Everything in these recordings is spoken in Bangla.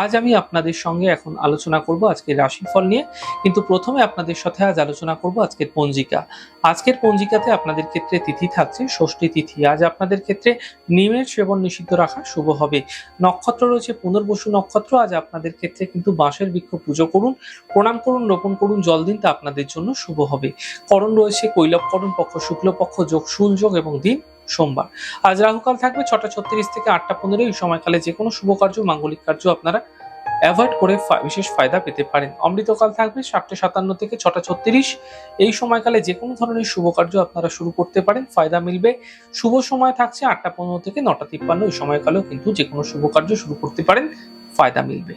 আজ আমি আপনাদের সঙ্গে এখন আলোচনা করব আজকের রাশিফল নিয়ে। কিন্তু প্রথমে আপনাদের সাথে আজ আলোচনা করব আজকের পঞ্জিকা। আজকের পঞ্জিকাতে আপনাদের ক্ষেত্রে তিথি থাকছে, ষষ্ঠী তিথি। আজ আপনাদের ক্ষেত্রে নিমের সেবন নিষিদ্ধ রাখা শুভ হবে। নক্ষত্র রয়েছে পুনর্বসু নক্ষত্র। আজ আপনাদের ক্ষেত্রে কিন্তু বাঁশের বৃক্ষ পুজো করুন, প্রণাম করুন, রোপণ করুন, জল দিন, তা আপনাদের জন্য শুভ হবে। করণ রয়েছে কৈলবকরণ পক্ষ, শুক্লপক্ষ যোগ শুল যোগ এবং দিন। সোমবার। আজ রাহুকাল থাকবে ছটা ছত্রিশ থেকে আটটা পনেরো এই সময়কালে যে কোনো শুভ কার্য মাঙ্গলিক কার্য আপনারা অ্যাভয়েড করে বিশেষ ফায়দা পেতে পারেন। অমৃতকাল থাকবে সাতটা সাতান্ন থেকে ছটা ছত্রিশ। এই সময়কালে যে কোনো ধরনের শুভ কার্য আপনারা শুরু করতে পারেন, ফায়দা মিলবে। শুভ সময় থাকছে আটটা পনেরো থেকে নটা তিপ্পান্ন এই সময়কালেও কিন্তু যে কোনো শুভ কার্য শুরু করতে পারেন, ফায়দা মিলবে।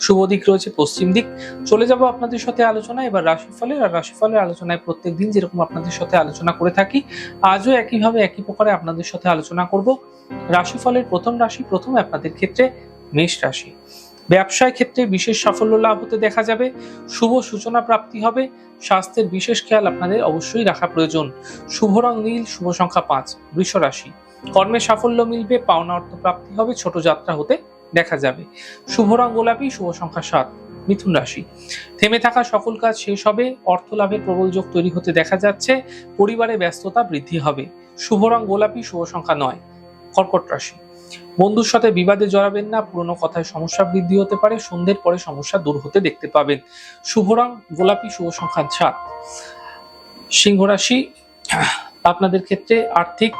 শুভ দিক রয়েছে, পশ্চিম দিক। চলে যাব আপনাদের সাথে আলোচনা এবার রাশিফলের, আর রাশিফলের আলোচনায় প্রত্যেক দিন যেরকম আপনাদের সাথে আলোচনা করে থাকি, আজও একইভাবে একই প্রকারে আপনাদের সাথে আলোচনা করব। রাশিফলের প্রথম রাশি, প্রথমে আপনাদের ক্ষেত্রে মেষ রাশি। ব্যবসায় ক্ষেত্রে বিশেষ সাফল্য লাভ হতে দেখা যাবে। শুভ সূচনা প্রাপ্তি হবে। স্বাস্থ্যের বিশেষ খেয়াল আপনাদের অবশ্যই রাখা প্রয়োজন। শুভ রং নীল, শুভ সংখ্যা পাঁচ, বৃষ রাশি। কর্মে সাফল্য মিলবে, পাওনা অর্থ প্রাপ্তি হবে, ছোট যাত্রা হতে দেখা যাবে। শুভ রং গোলাপি, শুভ সংখ্যা সাত, মিথুন রাশি। থেমে থাকা সকল কাজ শেষ হবে, অর্থ লাভের প্রবল যোগ তৈরি হতে দেখা যাচ্ছে, পরিবারে ব্যস্ততা বৃদ্ধি হবে। শুভ রং গোলাপি, শুভ সংখ্যা নয়, কর্কট রাশি। বন্ধুর সাথে বিবাদে জড়াবেন না, পুরনো কথায় সমস্যা বৃদ্ধি হতে পারে, সন্ধ্যের পরে সমস্যা দূর হতে দেখতে পাবেন। শুভ রং গোলাপি, শুভ সংখ্যা সাত। সিংহ রাশি, আপনাদের ক্ষেত্রে আর্থিক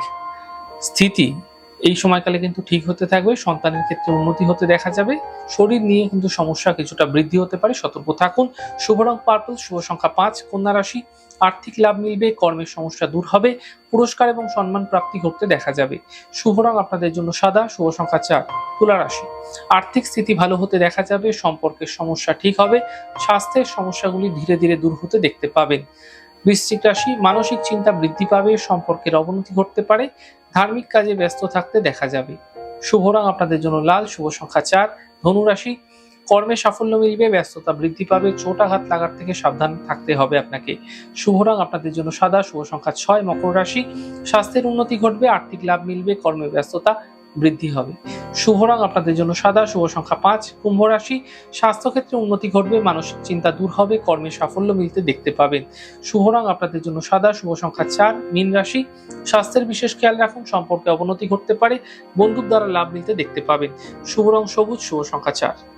স্থিতি এই সময়কালে কিন্তু ঠিক হতে থাকবে, সন্তানের ক্ষেত্রে উন্নতি হতে দেখা যাবে, শরীর নিয়ে কিন্তু সমস্যা কিছুটা বৃদ্ধি হতে পারে, সতর্ক থাকুন। শুভ রং পার্পল শুভ সংখ্যা পাঁচ, কন্যা রাশি, আর্থিক লাভ মিলবে, কর্মের সমস্যা দূর হবে, পুরস্কার এবং সম্মান প্রাপ্তি ঘটতে দেখা যাবে। শুভ রং আপনাদের জন্য সাদা, শুভ সংখ্যা চার, তুলা রাশি। আর্থিক স্থিতি ভালো হতে দেখা যাবে, সম্পর্কের সমস্যা ঠিক হবে, স্বাস্থ্যের সমস্যাগুলি ধীরে ধীরে দূর হতে দেখতে পাবেন। বৃশ্চিক রাশি মানসিক চিন্তা বৃদ্ধি পাবে, সম্পর্কের অবনতি ঘটতে পারে, ধার্মিক কাজে ব্যস্ত থাকতে দেখা যাবে। শুভ রং আপনাদের জন্য লাল, শুভ সংখ্যা চার। ধনু রাশি, কর্মে সাফল্য মিলবে, ব্যস্ততা বৃদ্ধি পাবে চোট আঘাত লাগার থেকে সাবধান থাকতে হবে আপনাকে। শুভ রং আপনাদের জন্য সাদা, শুভ সংখ্যা ছয়। মকর রাশি, স্বাস্থ্যের উন্নতি ঘটবে, আর্থিক লাভ মিলবে, কর্মে ব্যস্ততা বৃদ্ধি হবে। শুভ রং আপনাদের জন্য সাদা, শুভ সংখ্যা পাঁচ, কুম্ভ রাশি, স্বাস্থ্যক্ষেত্রে উন্নতি ঘটবে, মানসিক চিন্তা দূর হবে কর্মে সাফল্য মিলতে দেখতে পাবেন। শুভ রং আপনাদের জন্য সাদা, শুভ সংখ্যা চার, মীন রাশি। স্বাস্থ্যের বিশেষ খেয়াল রাখুন, সম্পর্কে অবনতি ঘটতে পারে, বন্ধুর দ্বারা লাভ মিলতে দেখতে পাবেন। শুভ রং সবুজ, শুভ সংখ্যা চার।